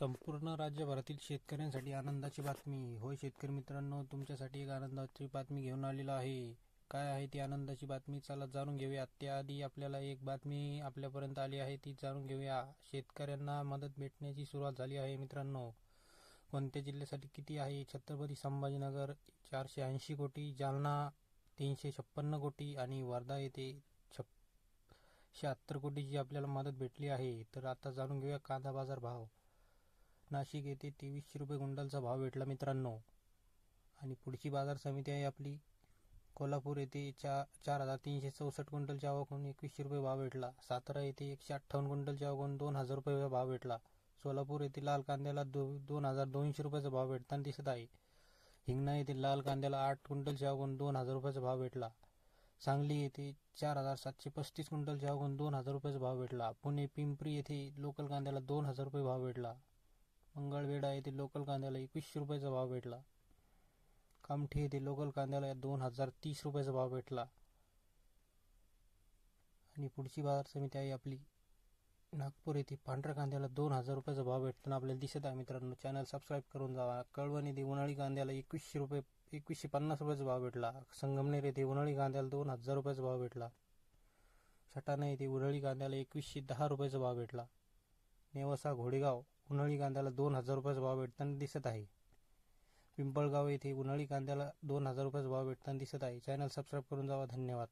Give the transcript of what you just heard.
संपूर्ण राज्यभरातील शेतकऱ्यांसाठी आनंदाची बातमी. होय शेतकरी मित्रांनो तुमच्यासाठी एक आनंदाची बातमी घेऊन आलेलो आहे. काय आहे ती आनंदाची बातमी? चला जाणून घेऊया. त्याआधी आपल्याला एक बातमी आपल्यापर्यंत आली आहे ती जाणून घेऊया. शेतकऱ्यांना मदत भेटण्याची सुरुवात झाली आहे मित्रांनो. कोणत्या जिल्ह्यासाठी किती आहे? छत्रपती संभाजीनगर चारशे ऐंशी कोटी जालना तीनशे छप्पन्न कोटी आणि वर्धा येथे छप शहात्तर कोटीची आपल्याला मदत भेटली आहे. तर आता जाणून घेऊया कांदा बाजार भाव. नाशिक येथे तेवीसशे रुपये क्विंटलचा भाव भेटला मित्रांनो. आणि पुढची बाजार समिती आहे आपली. कोल्हापूर येथे चा चार हजार तीनशे चौसष्ट क्विंटलच्या आवकून एकवीसशे रुपये भाव भेटला. सातारा येथे एकशे अठ्ठावन्न क्विंटलच्या आवकून दोन हजार रुपये भाव भेटला. सोलापूर येथे लाल कांद्याला दो दोन हजार दोनशे रुपयाचा भाव भेटताना दिसत आहे. हिंगणा येथे लाल कांद्याला आठ क्विंटलच्या आवकून दोन हजार रुपयाचा भाव भेटला. सांगली येथे चार हजार सातशे पस्तीस क्विंटलच्या आवकून दोन हजार रुपयाचा भाव भेटला. पुणे पिंपरी येथे लोकल कांद्याला दोन हजार रुपये भाव भेटला. मंगळवेढा येथे लोकल कांद्याला एकवीसशे रुपयाचा भाव भेटला. कामठी येथे लोकल कांद्याला दोन हजार तीस रुपयाचा भाव भेटला. आणि पुढची बाजार समिती आहे आपली. नागपूर येथे पांढऱ्या कांद्याला दोन हजार रुपयाचा भाव भेटताना आपल्याला दिसत आहे मित्रांनो. चॅनल सबस्क्राईब करून जावा कळवण येथे उन्हाळी कांद्याला एकवीसशे रुपये एकवीसशे पन्नास रुपयाचा भाव भेटला. संगमनेर येथे उन्हाळी कांद्याला दोन हजार रुपयाचा भाव भेटला. सटाणा येथे उन्हाळी कांद्याला एकवीसशे दहा रुपयाचा भाव भेटला. नेवासा घोडेगाव उन्हाळी कांद्याला दोन हजार रुपयाचा भाव भेटताना दिसत आहे. पिंपळगाव येथे उन्हाळी कांद्याला दोन हजार रुपयाचा भाव भेटताना दिसत आहे. चॅनल सबस्क्राईब करून जावा. धन्यवाद.